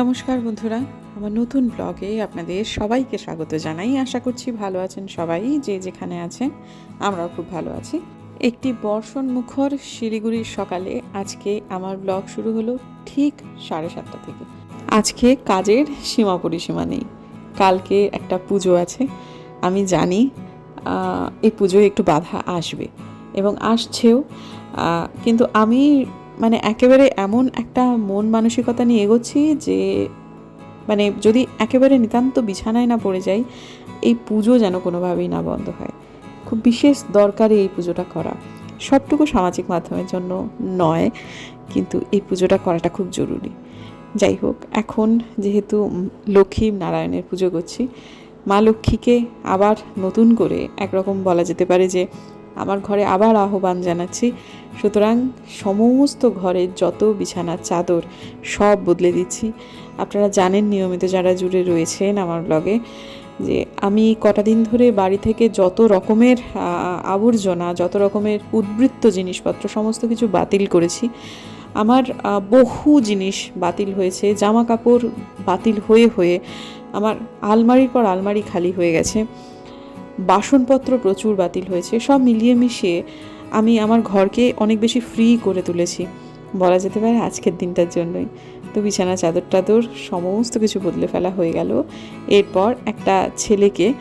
নমস্কার বন্ধুরা, আমার নতুন ব্লগে আপনাদের সবাইকে স্বাগত জানাই। আশা করছি ভালো আছেন সবাই, যে যেখানে আছেন, আমরাও খুব ভালো আছি। একটি বর্ষণ মুখর শিলিগুড়ির সকালে আজকে আমার ব্লগ শুরু হলো ঠিক সাড়ে সাতটা থেকে। আজকে কাজের সীমা পরিসীমা নেই। কালকে একটা পুজো আছে, আমি জানি এই পুজোয় একটু বাধা আসবে এবং আসছেও কিন্তু আমি মানে একেবারে এমন একটা মন মানসিকতা নিয়ে এগোচ্ছি যে মানে যদি একেবারে নিতান্ত বিছানায় না পড়ে যাই, এই পুজো যেন কোনোভাবেই না বন্ধ হয়। খুব বিশেষ দরকারি এই পুজোটা করা। সবটুকু সামাজিক মাধ্যমের জন্য নয়, কিন্তু এই পুজোটা করাটা খুব জরুরি। যাই হোক, এখন যেহেতু লক্ষ্মী নারায়ণের পুজো করছি, মা লক্ষ্মীকে আবার নতুন করে একরকম বলা যেতে পারে যে আমার ঘরে আবার আহ্বান জানাচ্ছি। সুতরাং সমস্ত ঘরের যত বিছানার চাদর সব বদলে দিচ্ছি। আপনারা জানেন নিয়মিত যারা জুড়ে রয়েছেন আমার ব্লগে যে আমি কটা দিন ধরে বাড়ি থেকে যত রকমের আবর্জনা, যত রকমের উদ্বৃত্ত জিনিসপত্র, সমস্ত কিছু বাতিল করেছি। আমার বহু জিনিস বাতিল হয়েছে জামা কাপড় বাতিল হয়ে হয়ে আমার আলমারির পর আলমারি খালি হয়ে গেছে। বাসনপত্র প্রচুর বাতিল হয়েছে, সব মিলিয়ে মিশিয়ে আমি আমার ঘরকে অনেক বেশি ফ্রি করে তুলেছি। বলা যেতে পারে আজকের দিনটার জন্যই। তো বিছানা চাদর টাদর সমস্ত কিছু বদলে ফেলা হয়ে গেল। এরপর একটা ছেলেকে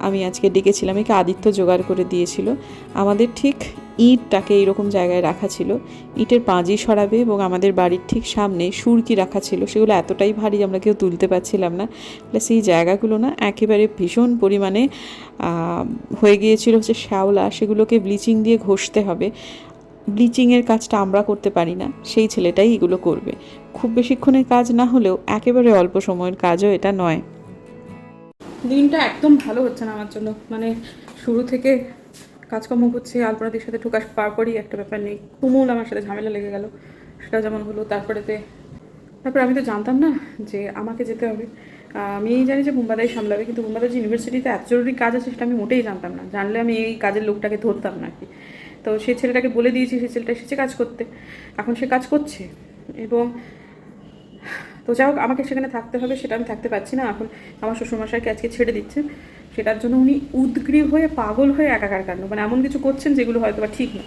আমি আজকে ডেকেছিলাম। একে আদিত্য জোগাড় করে দিয়েছিল। আমাদের ঠিক ইঁটটাকে এরকম জায়গায় রাখা ছিল। ইটের পাঁজি সরাবে এবং আমাদের বাড়ির ঠিক সামনে সুরকি রাখা ছিল। সেগুলো এতটাই ভারী আমরা কেউ তুলতে পারছিলাম না। প্লাস এই জায়গাগুলো না একেবারে ভীষণ পরিমাণে হয়ে গিয়েছিল হচ্ছে শ্যাওলা। সেগুলোকে ব্লিচিং দিয়ে ঘষতে হবে। ব্লিচিংয়ের কাজটা আমরা করতে পারি না। সেই ছেলেটাই এগুলো করবে। খুব বেশিক্ষণের কাজ না হলেও একেবারে অল্প সময়ের কাজও এটা নয়। দিনটা একদম ভালো হচ্ছে না আমার জন্য। মানে শুরু থেকে কাজকর্ম করছি, আলপনাদির সাথে ঠোকাস ঠুকাস পারপরই একটা ব্যাপার নেই। তুমুল আমার সাথে ঝামেলা লেগে গেল। সেটা যেমন হলো, তারপরেতে তারপর আমি তো জানতাম না যে আমাকে যেতে হবে। আমি জানি যে মুম্বাদাই সামলাবে, কিন্তু মুম্বাদাই যে ইউনিভার্সিটিতে এত জরুরি কাজ আছে সেটা আমি মোটেই জানতাম না। জানলে আমি এই কাজের লোকটাকে ধরতাম না আর কি তো সেই ছেলেটাকে বলে দিয়েছি সেই ছেলেটা এসেছে কাজ করতে। এখন সে কাজ করছে এবং তো যাই হোক, আমাকে সেখানে থাকতে হবে, সেটা আমি থাকতে পারছি না। এখন আমার শ্বশুরমশাইকে আজকে ছেড়ে দিচ্ছে সেটার জন্য উনি উদ্গ্রীব হয়ে পাগল হয়ে একাকার কাণ্ড। মানে এমন কিছু করছেন যেগুলো হয়তো বা ঠিক না।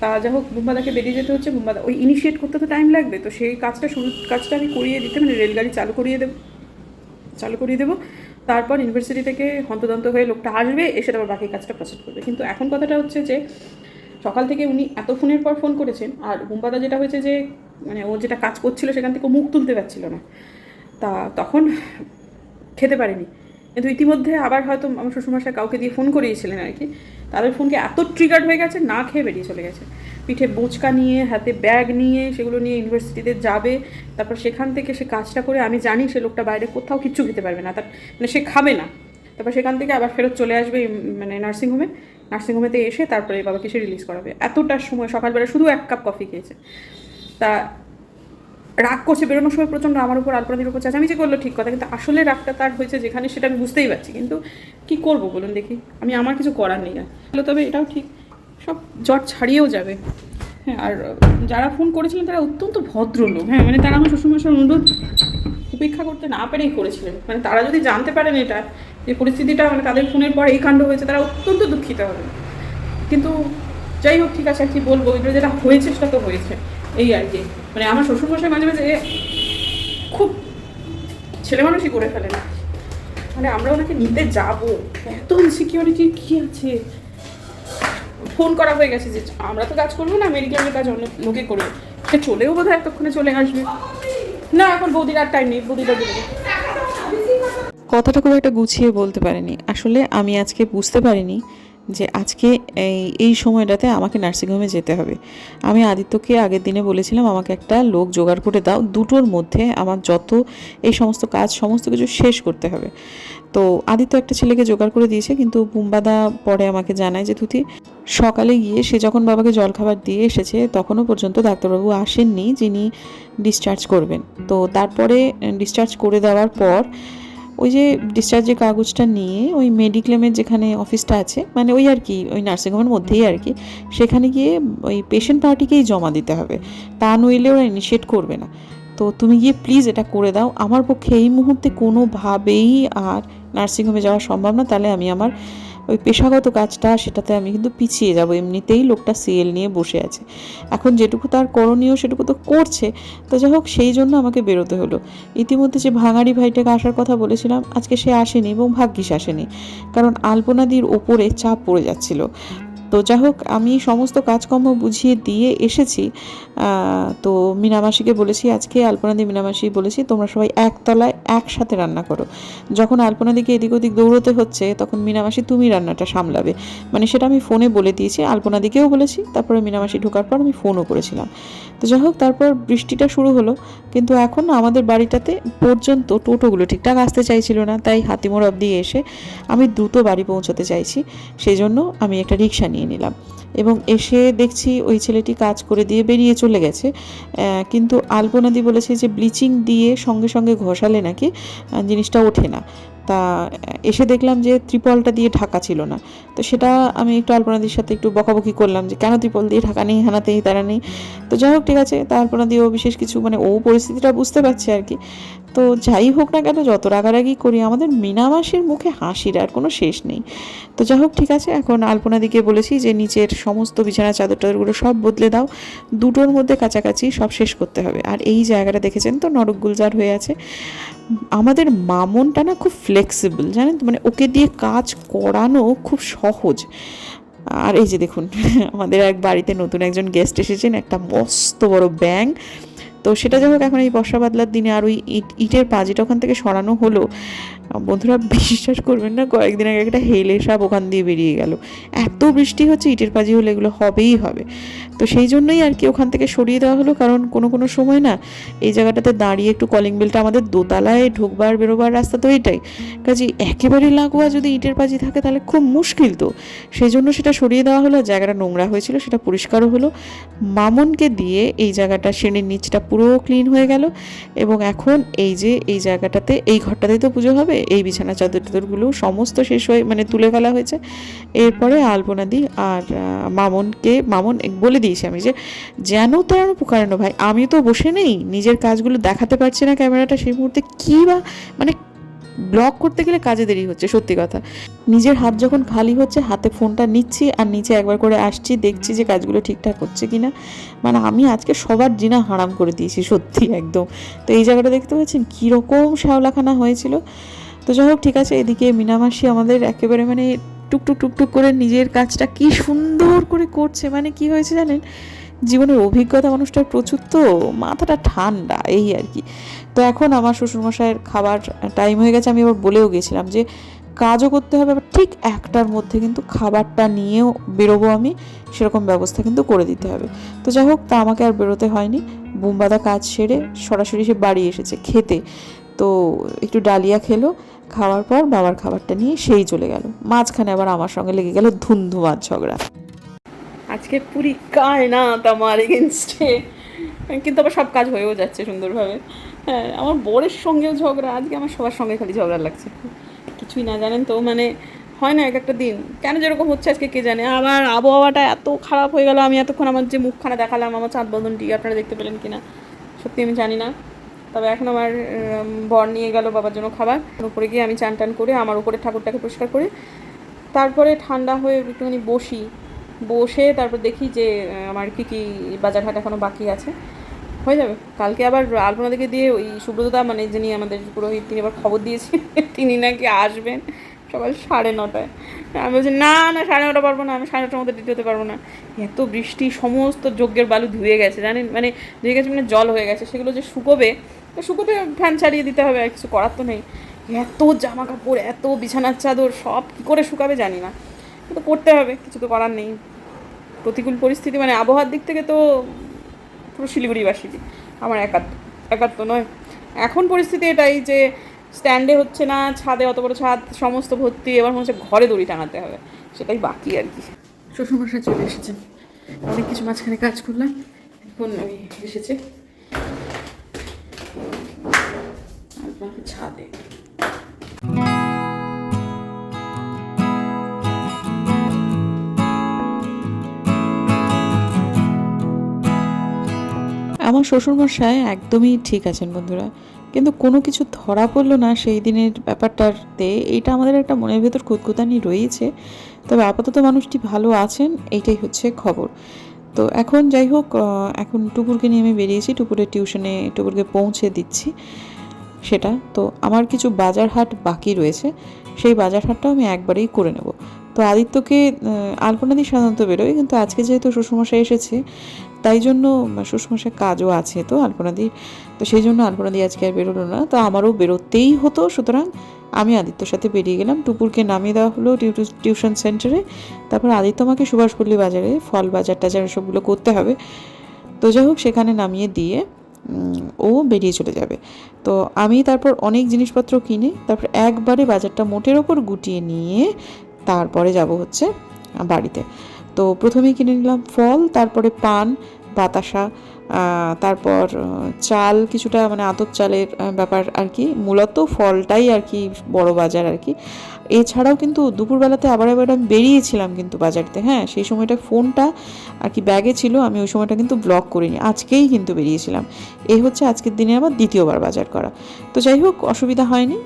তা যাই হোক মুম্বাদাকে বেরিয়ে যেতে হচ্ছে। মুম্বাদা ওই ইনিশিয়েট করতে তো টাইম লাগবে। তো সেই কাজটা শুরু কাজটা আমি করিয়ে দিতে মানে রেলগাড়ি চালু করিয়ে দেবো। চালু করিয়ে দেবো। তারপর ইউনিভার্সিটি থেকে হন্তদন্ত হয়ে লোকটা আসবে, এসে তারপর বাকি কাজটা প্রসেস করবে। কিন্তু এখন কথাটা হচ্ছে যে সকাল থেকে উনি এত ফোনের পর ফোন করেছেন, আর বুম্বাদা যেটা হয়েছে যে মানে ও যেটা কাজ করছিল সেখান থেকে মুখ তুলতে পারছিল না। তা তখন খেতে পারেনি। কিন্তু ইতিমধ্যে আবার হয়তো আমার শ্বশুরমশাই কাউকে দিয়ে ফোন করিয়েছিলেন আর কি। তাদের ফোনকে এত ট্রিগার্ড হয়ে গেছে, না খেয়ে বেরিয়ে চলে গেছে। পিঠে বোঁচকা নিয়ে, হাতে ব্যাগ নিয়ে, সেগুলো নিয়ে ইউনিভার্সিটিতে যাবে, তারপর সেখান থেকে সে কাজটা করে, আমি জানি সে লোকটা বাইরে কোথাও কিচ্ছু খেতে পারবে না, তার মানে সে খাবে না। তারপর সেখান থেকে আবার ফেরত চলে আসবে মানে নার্সিংহোমে নার্সিংহোমেতে এসে তারপরে বাবাকে সে রিলিজ করাবে। এতটার সময়, সকালবেলা শুধু এক কাপ কফি খেয়েছে। তা রাগ করছে, বেরোনোর সময় প্রচণ্ড আমার উপর আলপনাদির উপর চেঁচামেচি করল, ঠিক কথা। কিন্তু আসলে রাগটা তার হয়েছে যেখানে সেটা আমি বুঝতেই পারছি। কিন্তু কি করব বলুন দেখি? আমি আমার কিছু করার নেই আর। তবে এটাও ঠিক, সব জ্বর ছাড়িয়েও যাবে। হ্যাঁ আর যারা ফোন করেছিলেন তারা অত্যন্ত ভদ্রলোক। হ্যাঁ মানে তারা আমার শ্বশুরমশার অনুরোধ উপেক্ষা করতে না পেরেই করেছিলেন। মানে তারা যদি জানতে পারেন এটা যে পরিস্থিতিটা মানে তাদের ফোনের পর এই কাণ্ড হয়েছে, তারা অত্যন্ত দুঃখিত হবে। কিন্তু যাই হোক, ঠিক আছে, আর কি বলব? এগুলো যেটা হয়েছে, সেটা তো হয়েছে। এই আর কি। মানে আমার শ্বশুরমশাই মাঝে মাঝে খুব ছেলে মানুষই করে ফেলে না মানে আমরা ওনাকে নিতে যাব। এত ইনসিকিউরিটি কি আছে? ফোন করা হয়ে গেছে যে আমরা তো কাজ করব না, মেডিকেলের কাজ অন্য লোকে করবে। সে চলেও বোধ হয় এতক্ষণে চলে আসবে। না, এখন বৌদির আর টাইম নেই বৌদিটা বেরোবে কথাটা খুব একটা গুছিয়ে বলতে পারিনি। আসলে আমি আজকে বুঝতে পারিনি যে আজকে এই এই সময়টাতে আমাকে নার্সিংহোমে যেতে হবে। আমি আদিত্যকে আগের দিনে বলেছিলাম, আমাকে একটা লোক জোগাড় করে দাও, দুটোর মধ্যে আমার যত এই সমস্ত কাজ, সমস্ত কিছু শেষ করতে হবে। তো আদিত্য একটা ছেলেকে জোগাড় করে দিয়েছে, কিন্তু বুম্বাদা পরে আমাকে জানায় যে তুতি সকালে গিয়ে সে যখন বাবাকে জলখাবার দিয়ে এসেছে, তখনও পর্যন্ত ডাক্তারবাবু আসেননি যিনি ডিসচার্জ করবেন। তো তারপরে ডিসচার্জ করে দেওয়ার পর ওই যে ডিসচার্জের কাগজটা নিয়ে ওই মেডিক্লেমের যেখানে অফিসটা আছে মানে ওই আর কি, ওই নার্সিংহোমের মধ্যেই আর কি, সেখানে গিয়ে ওই পেশেন্ট পার্টিকেই জমা দিতে হবে, তা নইলে ওরা ইনিশিয়েট করবে না। তো তুমি গিয়ে প্লিজ এটা করে দাও, আমার পক্ষে এই মুহূর্তে কোনোভাবেই আর নার্সিংহোমে যাওয়া সম্ভব না, তাহলে আমি আমার ওই পেশাগত কাজটা সেটাতে আমি কিন্তু পিছিয়ে যাব। এমনিতেই লোকটা সিএল নিয়ে বসে আছে। এখন যেটুকু তার করণীয় সেটুকু তো করছে। তো যাই হোক, সেই জন্য আমাকে বেরোতে হলো। ইতিমধ্যে যে ভাঙাড়ি ভাইটাকে আসার কথা বলেছিলাম, আজকে সে আসেনি এবং ভাগ্যিস আসেনি। কারণ আলপনাদির ওপরে চাপ পড়ে যাচ্ছিল। তো যাই হোক, আমি সমস্ত কাজকর্ম বুঝিয়ে দিয়ে এসেছি। তো মিনামাসিকে বলেছি, আজকে আলপনাদি মিনামাসি বলেছি, তোমরা সবাই একতলায় একসাথে রান্না করো। যখন আলপনাদিকে এদিক ওদিক দৌড়তে হচ্ছে, তখন মিনামাসি তুমি রান্নাটা সামলাবে। মানে সেটা আমি ফোনে বলে দিয়েছি, আলপনাদিকেও বলেছি, তারপরে মিনামাসি ঢোকার পর আমি ফোনও করেছিলাম। তো যাই হোক, তারপর বৃষ্টিটা শুরু হলো, কিন্তু এখন আমাদের বাড়িটাতে পর্যন্ত টোটোগুলো ঠিকঠাক আসতে চাইছিল না, তাই হাতিমোড় অবধি এসে আমি দ্রুত বাড়ি পৌঁছতে চাইছি। সেই জন্য আমি একটা রিক্সা নিয়ে নিলাম। এবং এসে দেখছি ওই ছেলেটি কাজ করে দিয়ে বেরিয়ে চলে গেছে। কিন্তু আলপনাদি বলেছে যে ব্লিচিং দিয়ে সঙ্গে সঙ্গে ঘষালে নাকি জিনিসটা ওঠে না। তা এসে দেখলাম যে ত্রিপলটা দিয়ে ঢাকা ছিল না। তো সেটা আমি একটু আলপনাদির সাথে একটু বকাবকি করলাম যে কেন ত্রিপল দিয়ে ঢাকা নেই হানাতেই তারা নেই। তো যাই হোক, ঠিক আছে। তা আলপনাদিও বিশেষ কিছু মানে ও পরিস্থিতিটা বুঝতে পারছে আর কি। তো যাই হোক না কেন, যত রাগারাগি করি, আমাদের মিনামাসির মুখে হাসির আর কোনো শেষ নেই। তো যাই হোক, ঠিক আছে। এখন আলপনাদিকে বলেছি যে নিচের সমস্ত বিছানা চাদর টাদরগুলো সব বদলে দাও। দুটোর মধ্যে কাছাকাছি সব শেষ করতে হবে। আর এই জায়গাটা দেখেছেন তো? নরক গুলজার হয়ে আছে। আমাদের মামনটা না খুব ফ্লেক্সিবল জানেন তো? মানে ওকে দিয়ে কাজ করানো খুব সহজ। আর এই যে দেখুন, আমাদের এক বাড়িতে নতুন একজন গেস্ট এসেছেন, একটা মস্ত বড় ব্যাং তো সেটা যাই হোক, এখন এই বর্ষা বাদলার দিনে আর ওই ইট ইটের পাজিটা ওখান থেকে সরানো হলো বন্ধুরা বিশ্বাস করবেন না, কয়েকদিন আগে একটা হেলে সাপ ওখান দিয়ে বেরিয়ে গেল। এত বৃষ্টি হচ্ছে, ইটের পাজি হলে এগুলো হবেই হবে। তো সেই জন্যই আর কি ওখান থেকে সরিয়ে দেওয়া হলো, কারণ কোনো কোনো সময় না এই জায়গাটাতে দাঁড়িয়ে একটু কলিং বেলটা আমাদের দোতলায় ঢুকবার, বেরোবার রাস্তা তো এটাই। কাজে একেবারে লাগোয়া যদি ইটের পাজি থাকে, তাহলে খুব মুশকিল তো। সেই জন্য সেটা সরিয়ে দেওয়া হলো জায়গাটা নোংরা হয়েছিল, সেটা পরিষ্কারও হলো। মামনকে দিয়ে এই জায়গাটা শ্রেণির নিচটা পুরো ক্লিন হয়ে গেল। এবং এখন এই যে, এই জায়গাটাতে, এই ঘরটাতেই তো পুজো হবে। এই বিছানা, চাদর টাদরগুলো সমস্ত শেষ হয়ে মানে তুলে ফেলা হয়েছে। এরপরে আলপনা দিই আর মামনকে, মামন বলে দিয়েছি আমি যে, যেন তেন পুকারানো ভাই আমি তো বসে নেই। নিজের কাজগুলো দেখাতে পারছি না ক্যামেরাটা। সেই মুহূর্তে কী বা মানে ব্লগ করতে গেলে কাজে দেরি হচ্ছে, সত্যি কথা। নিজের হাত যখন খালি হচ্ছে, হাতে ফোনটা নিচ্ছি আর নিচে একবার করে আসছি, দেখছি যে কাজগুলো ঠিকঠাক হচ্ছে কিনা। মানে আমি আজকে সবার জিনা হারাম করে দিয়েছি, সত্যি একদম। তো এই জায়গাটা দেখতে পাচ্ছেন, কীরকম শ্যাওলাখানা হয়েছিল। তো যাই হোক, ঠিক আছে, এদিকে মিনামাসি আমাদের একেবারে মানে টুকটুক টুকটুক করে নিজের কাজটা কি সুন্দর করে করছে। মানে কি হয়েছে জানেন? জীবনের অভিজ্ঞতা মানুষটার প্রচুর তো, মাথাটা ঠান্ডা, এই আর কি। তো এখন আমার শ্বশুরমশাইয়ের খাবার টাইম হয়ে গেছে, আমি এবার বলেও গেছিলাম যে, কাজও করতে হবে, আবার ঠিক একটার মধ্যে কিন্তু খাবারটা নিয়েও বেরোবো আমি, সেরকম ব্যবস্থা কিন্তু করে দিতে হবে। তো যাই হোক, তা আমাকে আর বেরোতে হয়নি। বুমবাদা কাজ সেরে সরাসরি সে বাড়ি এসেছে খেতে। তো একটু ডালিয়া খেলো, খাওয়ার পর বাবার খাবারটা নিয়ে সেই চলে গেল। মাঝখানে আবার আমার সঙ্গে লেগে গেল ধুন্ধুমার ঝগড়া। আজকে পুরি কায়নাত আমার এগেনস্টে কিন্তু আবার সব কাজ হয়েও যাচ্ছে সুন্দরভাবে। হ্যাঁ আমার বরের সঙ্গেও ঝগড়া, আজকে আমার সবার সঙ্গে খালি ঝগড়া লাগছে। কিছুই না জানেন তো মানে হয় না এক একটা দিন। কেন যেরকম হচ্ছে আজকে কে জানে? আবার আবহাওয়াটা এত খারাপ হয়ে গেল, আমি এতক্ষণ আমার যে মুখখানা দেখালাম, আমার চাঁদ বদনটি আপনারা দেখতে পেলেন কিনা? সত্যি আমি জানি না। তবে এখন আমার বর নিয়ে গেল বাবার জন্য খাবার। উপরে গিয়ে আমি চান টান করে আমার উপরে ঠাকুরটাকে পরিষ্কার করে, তারপরে ঠান্ডা হয়ে একটুখানি বসি। বসে তারপর দেখি যে আমার কী কী বাজারঘাট এখনও বাকি আছে। হয়ে যাবে। কালকে আবার আলপনা থেকে দিয়ে ওই সুব্রতদা মানে যিনি আমাদের পুরোহিত, তিনি আবার খবর দিয়েছি, তিনি নাকি আসবেন সকাল সাড়ে নটায়। আমি বলছি, না না, সাড়ে নটা পারব না, আমি সাড়ে নটার মধ্যে দিতে হতে পারব না। এত বৃষ্টি, সমস্ত যজ্ঞের বালু ধুয়ে গেছে, জানেন? মানে ধুয়ে গেছে মানে জল হয়ে গেছে। সেগুলো যে শুকোবে শুকোতে ফ্যান চালিয়ে দিতে হবে, আর কিছু করার তো নেই। এত জামা কাপড় এত বিছানার চাদর, সব কী করে শুকাবে জানি না। কিন্তু করতে হবে, কিছু তো করার নেই। প্রতিকূল পরিস্থিতি মানে আবহাওয়ার দিক থেকে তো পুরো শিলিগুড়িবাসী, আমার একাত্ম একাত্ম নয়। এখন পরিস্থিতি এটাই যে স্ট্যান্ডে হচ্ছে না, ছাদে অত বড় ছাদ, সমস্ত ভর্তি, এবার মনে হচ্ছে ঘরে দড়ি টাঙাতে হবে, সেটাই বাকি আর কি। শ্বশুরমশাই চলে এসেছে অনেক কিছু মাঝখানে কাজ করলাম, এখন আমি এসেছে। ছাদে। আমার শ্বশুরমশাই একদমই ঠিক আছেন বন্ধুরা। কিন্তু কোনো কিছু ধরা পড়ল না সেই দিনের ব্যাপারটাতে। এইটা আমাদের একটা মনের ভেতর খুঁতখুতানি রয়েছে। তবে আপাতত মানুষটি ভালো আছেন, এইটাই হচ্ছে খবর। তো এখন যাই হোক এখন টুকুরকে নিয়ে আমি বেরিয়েছি টুকুরের টিউশনে টুকুরকে পৌঁছে দিচ্ছি সেটা। তো আমার কিছু বাজার হাট বাকি রয়েছে, সেই বাজার হাটটাও আমি একবারেই করে নেব। তো আদিত্যকে আলপনাদি সাধারণত বেরোয়, কিন্তু আজকে যেহেতু শ্বশুরমশাই এসেছে তাই জন্য শ্বশুরমশাই কাজও আছে তো আলপনাদির তো সেই জন্য আলপনাদি আজকে আর বেরোলো না। তো আমারও বেরোতেই হতো, সুতরাং আমি আদিত্যর সাথে বেরিয়ে গেলাম। টুপুরকে নামিয়ে দেওয়া হলো টিউ- টিউশন সেন্টারে। তারপর আদিত্য আমাকে সুভাষপল্লী বাজারে ফল বাজার টাজার সবগুলো করতে হবে। তো যাই হোক, সেখানে নামিয়ে দিয়ে ও বেরিয়ে চলে যাবে। তো আমি তারপর অনেক জিনিসপত্র কিনে, তারপর একবারে বাজারটা মোটের ওপর গুটিয়ে নিয়ে তারপরে যাব হচ্ছে বাড়িতে। তো প্রথমেই কিনে নিলাম ফল, তারপরে পান, বাতাসা তারপর চাল, কিছুটা মানে আতপ চালের ব্যাপার আর কি মূলত ফলটাই আর কি বড় বাজার আর কি এছাড়াও কিন্তু দুপুরবেলাতে আবার আবার আমি বেরিয়েছিলাম কিন্তু বাজারতে হ্যাঁ? সেই সময়টা ফোনটা আর কি ব্যাগে ছিল, আমি ওই সময়টা কিন্তু ব্লক করিনি, আজকেই কিন্তু বেরিয়েছিলাম। এই হচ্ছে আজকের দিনে আবার দ্বিতীয়বার বাজার করা। তো যাই হোক, অসুবিধা হয়নি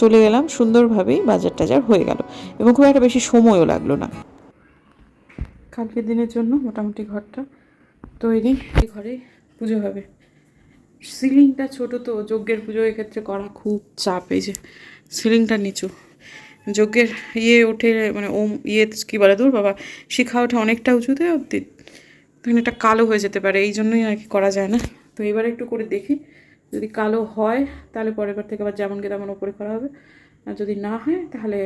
চলে গেলাম সুন্দরভাবেই বাজার টাজার হয়ে গেল। এবং খুব একটা বেশি সময়ও লাগল না। কালকের দিনের জন্য মোটামুটি ঘরটা তৈরি, এই ঘরে পুজো হবে। সিলিংটা ছোট তো, যজ্ঞের পুজো এক্ষেত্রে করা খুব চাপ, এই যে সিলিংটা নিচু। যজ্ঞের ইয়ে ওঠে মানে ওম ইয়ে কী বলে দূর বাবা, শিখা ওঠে অনেকটা উঁচুতে তখন এটা কালো হয়ে যেতে পারে, এই জন্যই আর কি করা যায় না। তো এবার একটু করে দেখি, যদি কালো হয়, তাহলে পরের বার থেকে আবার যেমনকে তেমন ওপরে করা হবে। আর যদি না হয়, তাহলে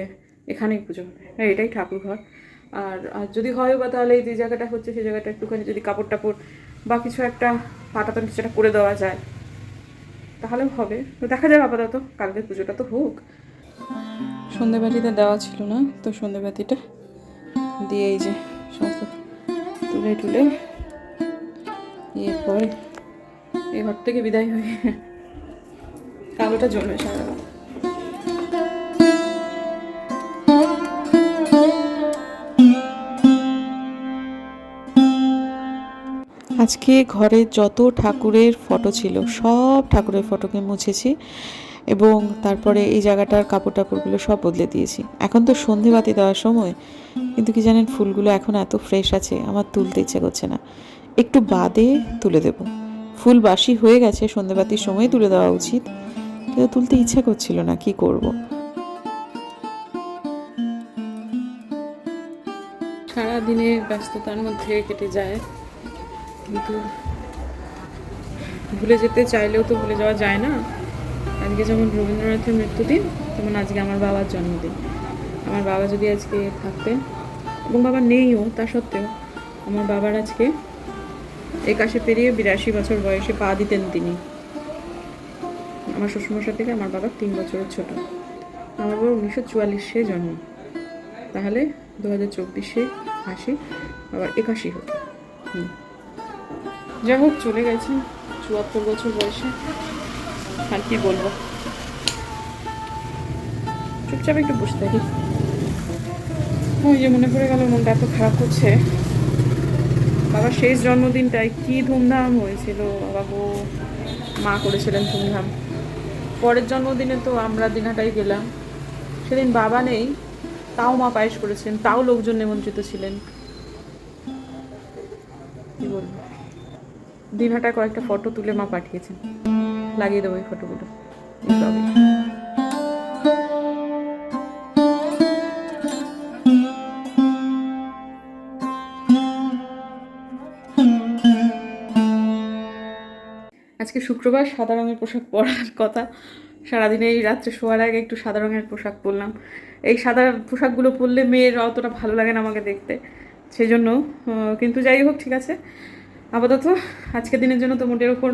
এখানেই পুজো হবে। হ্যাঁ এটাই ঠাকুর ঘর আর যদি হয় বা তাহলে এই যে জায়গাটা হচ্ছে, সেই জায়গাটা একটুখানি যদি কাপড় টাপড় বা কিছু একটা পাটাতন কিছুটা করে দেওয়া যায়, তাহলেও হবে। তো দেখা যাবে আপাতত, কালকের পুজোটা তো হোক। সন্ধেবাতিটা দেওয়া ছিল না, তো সন্ধেবাতিটা দিয়ে এই যে সমস্ত তুলে টুলে এরপরে এই ঘর থেকে বিদায় হয়ে কালোটা জমে সারা আজকে ঘরে যত ঠাকুরের ফটো ছিল, সব ঠাকুরের ফটোকে মুছেছি এবং তারপরে এই জায়গাটার কাপড় টাপড়গুলো সব বদলে দিয়েছি। এখন তো সন্ধে বাতি দেওয়ার সময়, কিন্তু কি জানেন ফুলগুলো এখন এত ফ্রেশ আছে, আমার তুলতে ইচ্ছে করছে না। একটু বাদে তুলে দেব। ফুল বাসি হয়ে গেছে, সন্ধেবাতির সময় তুলে দেওয়া উচিত, কিন্তু তুলতে ইচ্ছা করছিল না, কি করব। সারাদিনে ব্যস্ততার মধ্যে কেটে যায়। ভুলে যেতে চাইলেও তো ভুলে যাওয়া যায় না। আজকে যেমন রবীন্দ্রনাথের মৃত্যুদিন, তেমন আজকে আমার বাবার জন্মদিন। আমার বাবা যদি আজকে থাকতেন, এবং বাবা নেইও, তা সত্ত্বেও আমার বাবার আজকে একাশে পেরিয়ে বিরাশি বছর বয়সে পা দিতেন তিনি। আমার শ্বশুরমশা থেকে আমার বাবা তিন বছরের ছোট। আমার বাবা উনিশশো চুয়াল্লিশে জন্ম। তাহলে দু হাজার চব্বিশে আশি, আবার একাশি হতো। হুম। যাই হোক, চলে গেছে। চুয়াত্তর বছর বয়সে। আর কি বলব? চুপচাপ একটু বসে থাকি। ওই যে মনে পড়ে গেল, মনটা এত খারাপ হচ্ছে বাবার শেষ জন্মদিনটায় কি ধুমধাম হয়েছিল? বাবা মা করেছিলেন ধুমধাম। পরের জন্মদিনে তো আমরা দিনাটাই গেলাম। সেদিন বাবা নেই, তাও মা পায়েস করেছেন, তাও লোকজন নিমন্ত্রিত ছিলেন। দিনহাটায় কয়েকটা ফটো তুলে মা পাঠিয়েছেন। লাগিয়ে দেবো এই ফটোগুলো। আজকে শুক্রবার, সাদা রঙের পোশাক পরার কথা। সারাদিনে এই রাত্রে শোয়ার আগে একটু সাদা রঙের পোশাক পরলাম। এই সাদা পোশাকগুলো পরলে মেয়ের অতটা ভালো লাগে না আমাকে দেখতে। সেই জন্য কিন্তু যাই হোক, ঠিক আছে। আপাতত আজকের দিনের জন্য তো মোটের ওপর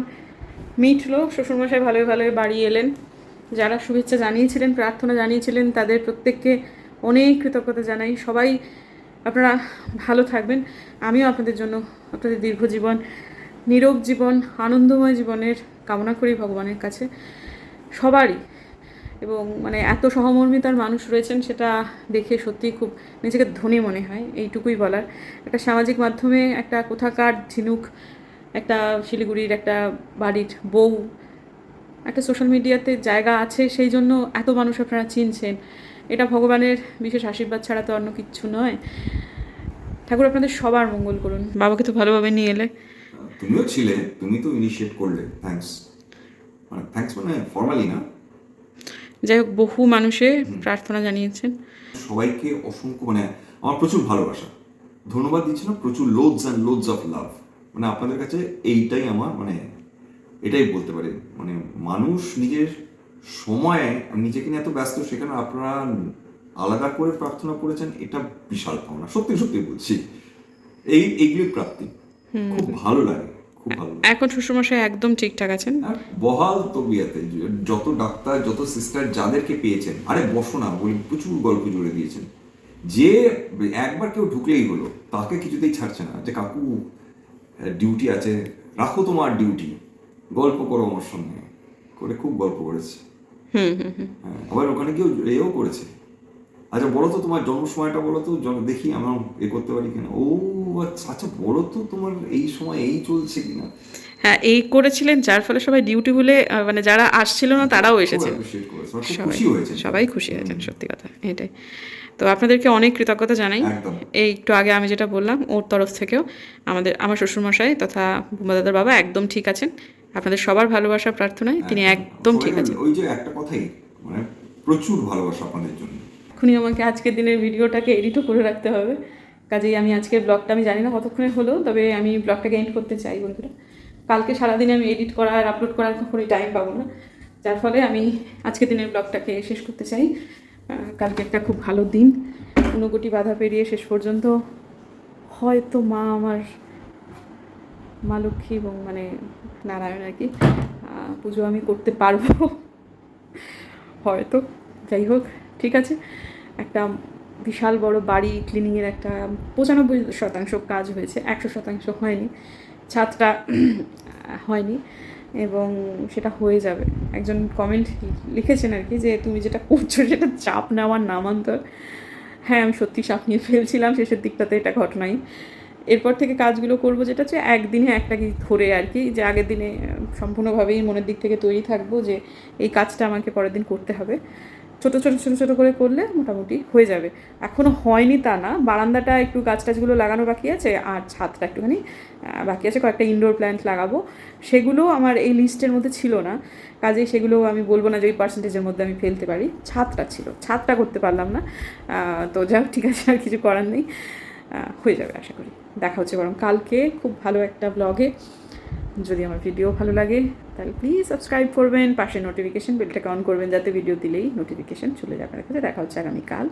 মিটলো শ্বশুরমশাই ভালোই ভালোই বাড়ি এলেন। যারা শুভেচ্ছা জানিয়েছিলেন, প্রার্থনা জানিয়েছিলেন, তাদের প্রত্যেককে অনেক কৃতজ্ঞতা জানাই। সবাই আপনারা ভালো থাকবেন। আমিও আপনাদের জন্য আপনাদের দীর্ঘ জীবন নিরোগ জীবন, আনন্দময় জীবনের কামনা করি ভগবানের কাছে। সবারই এবং মানে এত সহমর্মিতার মানুষ রয়েছেন সেটা দেখে সত্যিই খুব নিজেকে ধনী মনে হয়, এইটুকুই বলার। একটা সামাজিক মাধ্যমে একটা কোথাকার ঝিনুক, একটা শিলিগুড়ির একটা বাড়ির বউ, একটা সোশ্যাল মিডিয়াতে জায়গা আছে সেই জন্য এত মানুষ আপনারা চিনছেন। এটা ভগবানের বিশেষ আশীর্বাদ ছাড়া তো অন্য কিচ্ছু নয়। ঠাকুর আপনাদের সবার মঙ্গল করুন। বাবাকে তো ভালোভাবে নিয়ে এলে। তুমিও ছিলে, তুমি তো ইনিশিয়েট করলে থ্যাঙ্কস মানে থ্যাঙ্কস মানে ফর্মালি না। যাই হোক বহু মানুষে প্রার্থনা জানিয়েছেন। সবাইকে অসংখ্য মানে আমার প্রচুর ভালোবাসা। ধন্যবাদ দিচ্ছি না প্রচুর loads and loads of love মানে আপনাদের কাছে এইটাই আমার মানে এটাই বলতে পারি। মানে মানুষ নিজের সময়ে নিজেকে নিয়ে এত ব্যস্ত সেখানে আপনারা আলাদা করে প্রার্থনা করেছেন এটা বিশাল পাওনা। সত্যি সত্যি বলছি। এই এইগুলি প্রাপ্তি। খুব ভালো লাগে। খুব ভালো। এখন শ্বশুরমশাই একদম ঠিকঠাক আছেন? বহাল তবিয়াতে যত ডাক্তার যত সিস্টার যাদেরকে পেয়েছেন আরে বসো না বলে প্রচুর গল্প জুড়ে দিয়েছেন। যে একবার কেউ ঢুকলেই হলো তাকে কিছুতেই ছাড়ছে না। যে কাকু ডিউটি আছে রাখো তোমার ডিউটি গল্প করো আমার সঙ্গে। করে খুব গল্প করেছে। হ্যাঁ, আবার ওখানে কেউ এও করেছে। আচ্ছা বলো তো তোমার জন্ম সময়টা বলো তো দেখি আমরা এ করতে পারি কিনা। ও আচ্ছা বলো তো তোমার এই সময় এই চলছে কিনা? হ্যাঁ এই করেছিলেন যার ফলে সবাই ডিউটি বলে মানে যারা আসছিল না তারাও এসেছে। খুব সবাই খুশি হয়েছে হয়েছেন সত্যি কথা এটাই। তো আপনাদেরকে অনেক কৃতজ্ঞতা জানাই। এই একটু আগে আমি যেটা বললাম ওর তরফ থেকেও আমাদের আমার শ্বশুরমশাই তথা দাদার বাবা একদম ঠিক আছেন। আপনাদের সবার ভালোবাসা প্রার্থনায় তিনি একদম। ঠিক আছেন। ওই যে একটা কথাই মানে প্রচুর ভালোবাসা আপনাদের জন্য। এক্ষুনি আমাকে আজকের দিনের ভিডিওটাকে এডিটও করে রাখতে হবে। কাজেই আমি আজকের ব্লগটা আমি জানি না কতক্ষণে হলো, তবে আমি ব্লগটাকে এন্ড করতে চাই বন্ধুরা। কালকে সারাদিনে আমি এডিট করা আর আপলোড করার কখনোই টাইম পাবো না। যার ফলে আমি আজকের দিনের ব্লগটাকে শেষ করতে চাই। কালকে একটা খুব ভালো দিন। ঊনকোটি বাধা পেরিয়ে শেষ পর্যন্ত হয়তো মা আমার, মা লক্ষ্মী এবং মানে নারায়ণ আর কি পুজো আমি করতে পারব। হয়তো, যাই হোক, ঠিক আছে। একটা বিশাল বড় বাড়ি ক্লিনিংয়ের একটা পঁচানব্বই শতাংশ কাজ হয়েছে, একশো শতাংশ হয়নি, ছাদটা হয়নি, এবং সেটা হয়ে যাবে। একজন কমেন্ট লিখেছেন আর কি যে, তুমি যেটা করছ সেটা চাপ নেওয়ার নামান্তর। হ্যাঁ আমি সত্যি চাপ নিয়ে ফেলছিলাম, শেষের দিকটাতে এটা ঘটনাই। এরপর থেকে কাজগুলো করব যেটা হচ্ছে একদিনে একটা কি ধরে আর কি যে আগের দিনে সম্পূর্ণভাবেই মনের দিক থেকে তৈরি থাকব যে এই কাজটা আমাকে পরের দিন করতে হবে। ছোটো ছোটো ছোটো ছোটো করে করলে মোটামুটি হয়ে যাবে। এখনও হয়নি তা না বারান্দাটা একটু গাছ টাছগুলো লাগানো বাকি আছে আর ছাদটা একটুখানি বাকি আছে কয়েকটা ইনডোর প্ল্যান্ট লাগাবো। সেগুলো আমার এই লিস্টের মধ্যে ছিল না কাজেই সেগুলো আমি বলব না যে ওই পার্সেন্টেজের মধ্যে আমি ফেলতে পারি। ছাদটা ছিল ছাদটা করতে পারলাম না তো যাই হোক, ঠিক আছে আর কিছু করার নেই হয়ে যাবে আশা করি। দেখা হচ্ছে বরং কালকে খুব ভালো একটা ব্লগে যদি আমার ভিডিও ভালো লাগে, তাহলে প্লিজ সাবস্ক্রাইব করবেন, পাশে নোটিফিকেশন বেলটাকে অন করবেন যাতে ভিডিও দিলেই নোটিফিকেশন চলে যাবে দেখা হচ্ছে আগামীকাল।